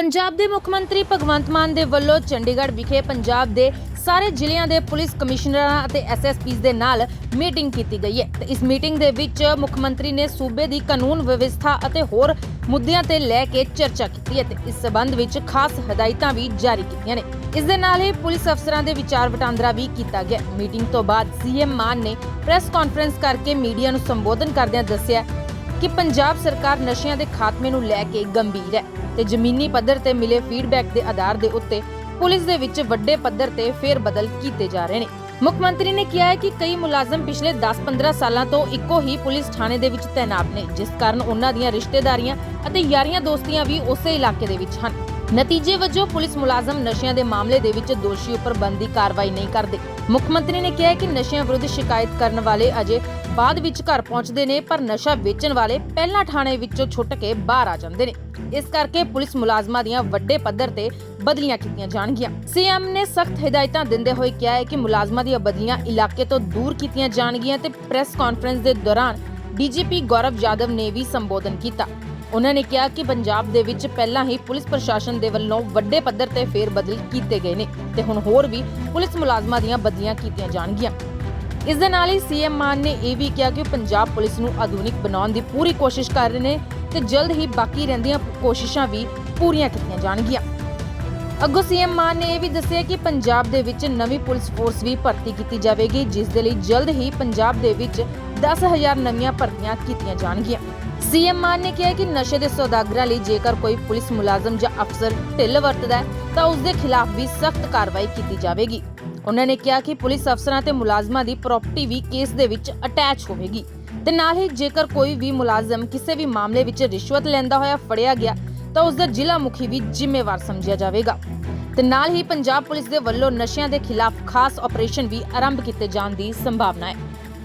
ਪੰਜਾਬ ਦੇ ਮੁੱਖ ਮੰਤਰੀ ਭਗਵੰਤ ਮਾਨ ਦੇ ਵੱਲੋਂ ਚੰਡੀਗੜ੍ਹ ਵਿਖੇ ਪੰਜਾਬ ਦੇ ਸਾਰੇ ਜ਼ਿਲ੍ਹਿਆਂ ਦੇ ਪੁਲਿਸ ਕਮਿਸ਼ਨਰਾਂ ਅਤੇ ਐਸਐਸਪੀਸ ਦੇ ਨਾਲ ਮੀਟਿੰਗ ਕੀਤੀ ਗਈ ਹੈ। ਤੇ ਇਸ ਮੀਟਿੰਗ ਦੇ ਵਿੱਚ ਮੁੱਖ ਮੰਤਰੀ ਨੇ ਸੂਬੇ ਦੀ ਕਾਨੂੰਨ ਵਿਵਸਥਾ ਅਤੇ ਹੋਰ ਮੁੱਦਿਆਂ ਤੇ ਲੈ ਕੇ ਚਰਚਾ ਕੀਤੀ ਹੈ ਤੇ ਇਸ ਸਬੰਧ ਵਿੱਚ ਖਾਸ ਹਦਾਇਤਾਂ ਵੀ ਜਾਰੀ ਕੀਤੀਆਂ ਨੇ। ਇਸ ਦੇ ਨਾਲ ਹੀ ਪੁਲਿਸ ਅਫਸਰਾਂ ਦੇ ਵਿਚਾਰ ਵਟਾਂਦਰਾ ਵੀ ਕੀਤਾ ਗਿਆ। ਮੀਟਿੰਗ ਤੋਂ ਬਾਅਦ ਸੀਐਮ ਮਾਨ ਨੇ ਪ੍ਰੈਸ ਕਾਨਫਰੰਸ ਕਰਕੇ ਮੀਡੀਆ ਨੂੰ ਸੰਬੋਧਨ ਕਰਦਿਆਂ ਦੱਸਿਆ ਕਿ ਪੰਜਾਬ ਸਰਕਾਰ ਨਸ਼ਿਆਂ ਦੇ ਖਾਤਮੇ ਨੂੰ ਲੈ ਕੇ ਗੰਭੀਰ ਹੈ ਤੇ ਜ਼ਮੀਨੀ ਪੱਧਰ ਤੇ ਮਿਲੇ ਫੀਡਬੈਕ ਦੇ ਆਧਾਰ ਦੇ ਉੱਤੇ ਪੁਲਿਸ ਦੇ ਵਿੱਚ ਵੱਡੇ ਪੱਧਰ ਤੇ ਫੇਰ ਬਦਲ ਕੀਤੇ ਜਾ ਰਹੇ ਨੇ। ਮੁੱਖ ਮੰਤਰੀ ਨੇ ਕਿਹਾ ਹੈ ਕਿ ਕਈ ਮੁਲਾਜ਼ਮ ਪਿਛਲੇ 10-15 ਸਾਲਾਂ ਤੋਂ ਇੱਕੋ ਹੀ ਪੁਲਿਸ ਥਾਣੇ ਦੇ ਵਿੱਚ ਤੈਨਾਤ ਨੇ, ਜਿਸ ਕਾਰਨ ਉਹਨਾਂ ਦੀਆਂ ਰਿਸ਼ਤੇਦਾਰੀਆਂ ਅਤੇ ਯਾਰੀਆਂ ਦੋਸਤੀਆਂ ਵੀ ਉਸੇ ਇਲਾਕੇ ਦੇ ਵਿੱਚ ਹਨ। ਨਤੀਜੇ ਵਜੋਂ ਪੁਲਿਸ ਮੁਲਾਜ਼ਮ ਨਸ਼ਿਆਂ ਦੇ ਮਾਮਲੇ ਦੇ ਵਿੱਚ ਦੋਸ਼ੀ ਉੱਪਰ ਬੰਦੀ ਕਾਰਵਾਈ ਨਹੀਂ ਕਰਦੇ। ਮੁੱਖ ਮੰਤਰੀ ਨੇ ਕਿਹਾ ਕਿ ਨਸ਼ਿਆਂ ਵਿਰੁੱਧ ਸ਼ਿਕਾਇਤ ਕਰਨ ਵਾਲੇ ਅਜੇ ਬਾਅਦ ਵਿੱਚ ਘਰ ਪਹੁੰਚਦੇ ਨੇ, ਪਰ ਨਸ਼ਾ ਵੇਚਣ ਵਾਲੇ ਪਹਿਲਾਂ ਥਾਣੇ ਵਿੱਚੋਂ ਛੁੱਟ ਕੇ ਬਾਹਰ ਆ ਜਾਂਦੇ ਨੇ। ਇਸ ਕਰਕੇ ਪੁਲਿਸ ਮੁਲਾਜ਼ਮਾਂ ਦੀਆਂ ਵੱਡੇ ਪੱਧਰ ਤੇ ਬਦਲੀਆਂ ਕੀਤੀਆਂ ਜਾਣਗੀਆਂ। ਸੀਐਮ ਨੇ ਸਖਤ ਹਦਾਇਤਾਂ ਦਿੰਦੇ ਹੋਏ ਕਿਹਾ ਹੈ ਕਿ ਮੁਲਾਜ਼ਮਾਂ ਦੀਆਂ ਬਦਲੀਆਂ ਇਲਾਕੇ ਤੋਂ ਦੂਰ ਕੀਤੀਆਂ ਜਾਣਗੀਆਂ ਤੇ ਪ੍ਰੈਸ ਕਾਨਫਰੰਸ ਦੇ ਦੌਰਾਨ ਡੀਜੀਪੀ ਗੌਰਵ ਯਾਦਵ ਨੇ ਵੀ ਸੰਬੋਧਨ ਕੀਤਾ। ਉਹਨਾਂ ਨੇ ਕਿਹਾ ਕਿ ਪੰਜਾਬ ਦੇ ਵਿੱਚ ਪਹਿਲਾਂ ਹੀ ਪੁਲਿਸ ਪ੍ਰਸ਼ਾਸਨ ਦੇ ਵੱਲੋਂ ਵੱਡੇ ਪੱਧਰ ਤੇ ਫੇਰ ਬਦਲ ਕੀਤੇ ਗਏ ਨੇ ਤੇ ਹੁਣ ਹੋਰ ਵੀ ਪੁਲਿਸ ਮੁਲਾਜ਼ਮਾਂ ਦੀਆਂ ਬਦਲੀਆਂ ਕੀਤੀਆਂ ਜਾਣਗੀਆਂ। ਇਸ ਦੇ ਨਾਲ ਹੀ ਸੀਐਮ ਮਾਨ ਨੇ ਇਹ ਵੀ ਕਿਹਾ ਕਿ ਪੰਜਾਬ ਪੁਲਿਸ ਨੂੰ ਆਧੁਨਿਕ ਬਣਾਉਣ ਦੀ ਪੂਰੀ ਕੋਸ਼ਿਸ਼ ਕਰ ਰਹੇ ਨੇ ਤੇ ਜਲਦ ਹੀ ਬਾਕੀ ਰਹਿੰਦੀਆਂ ਕੋਸ਼ਿਸ਼ਾਂ ਵੀ ਪੂਰੀਆਂ ਕੀਤੀਆਂ ਜਾਣਗੀਆਂ। ਅੱਗੋਂ ਸੀਐਮ ਮਾਨ ਨੇ ਇਹ ਵੀ ਦੱਸਿਆ ਕਿ ਪੰਜਾਬ ਦੇ ਵਿੱਚ ਨਵੀਂ ਪੁਲਿਸ ਫੋਰਸ ਵੀ ਭਰਤੀ ਕੀਤੀ ਜਾਵੇਗੀ, ਜਿਸ ਦੇ ਲਈ ਜਲਦ ਹੀ ਪੰਜਾਬ ਦੇ ਵਿੱਚ 10000 ਨਵੀਆਂ ਭਰਤੀਆਂ ਕੀਤੀਆਂ ਜਾਣਗੀਆਂ। ਸੀਐਮ ਮਾਨ ਨੇ ਕਿਹਾ ਕਿ ਨਸ਼ੇ ਦੇ ਸੌਦਾਗਰਾਂ ਲਈ ਜੇਕਰ ਕੋਈ ਪੁਲਿਸ ਮੁਲਾਜ਼ਮ ਜਾਂ ਅਫਸਰ ਢਿੱਲ ਵਰਤਦਾ ਹੈ, ਤਾਂ ਉਸ ਦੇ ਖਿਲਾਫ ਵੀ ਸਖਤ ਕਾਰਵਾਈ ਕੀਤੀ ਜਾਵੇਗੀ। ਉਹਨਾਂ ਨੇ ਕਿਹਾ ਕਿ ਪੁਲਿਸ ਅਫਸਰਾਂ ਤੇ ਮੁਲਾਜ਼ਮਾਂ ਦੀ ਪ੍ਰਾਪਰਟੀ ਵੀ ਕੇਸ ਦੇ ਵਿੱਚ ਅਟੈਚ ਹੋਵੇਗੀ। ਤੇ ਨਾਲ ਹੀ ਜੇਕਰ ਕੋਈ ਵੀ ਮੁਲਾਜ਼ਮ ਕਿਸੇ ਵੀ ਮਾਮਲੇ ਵਿੱਚ ਰਿਸ਼ਵਤ ਲੈਂਦਾ ਹੋਇਆ ਫੜਿਆ ਗਿਆ ਤਾਂ ਉਸ ਦਾ ਜ਼ਿਲ੍ਹਾ ਮੁਖੀ ਵੀ ਜ਼ਿੰਮੇਵਾਰ ਸਮਝਿਆ ਜਾਵੇਗਾ। ਤੇ ਨਾਲ ਹੀ ਪੰਜਾਬ ਪੁਲਿਸ ਦੇ ਵੱਲੋਂ ਨਸ਼ਿਆਂ ਦੇ ਖਿਲਾਫ ਖਾਸ ਆਪਰੇਸ਼ਨ ਵੀ ਆਰੰਭ ਕੀਤੇ ਜਾਣ ਦੀ ਸੰਭਾਵਨਾ ਹੈ।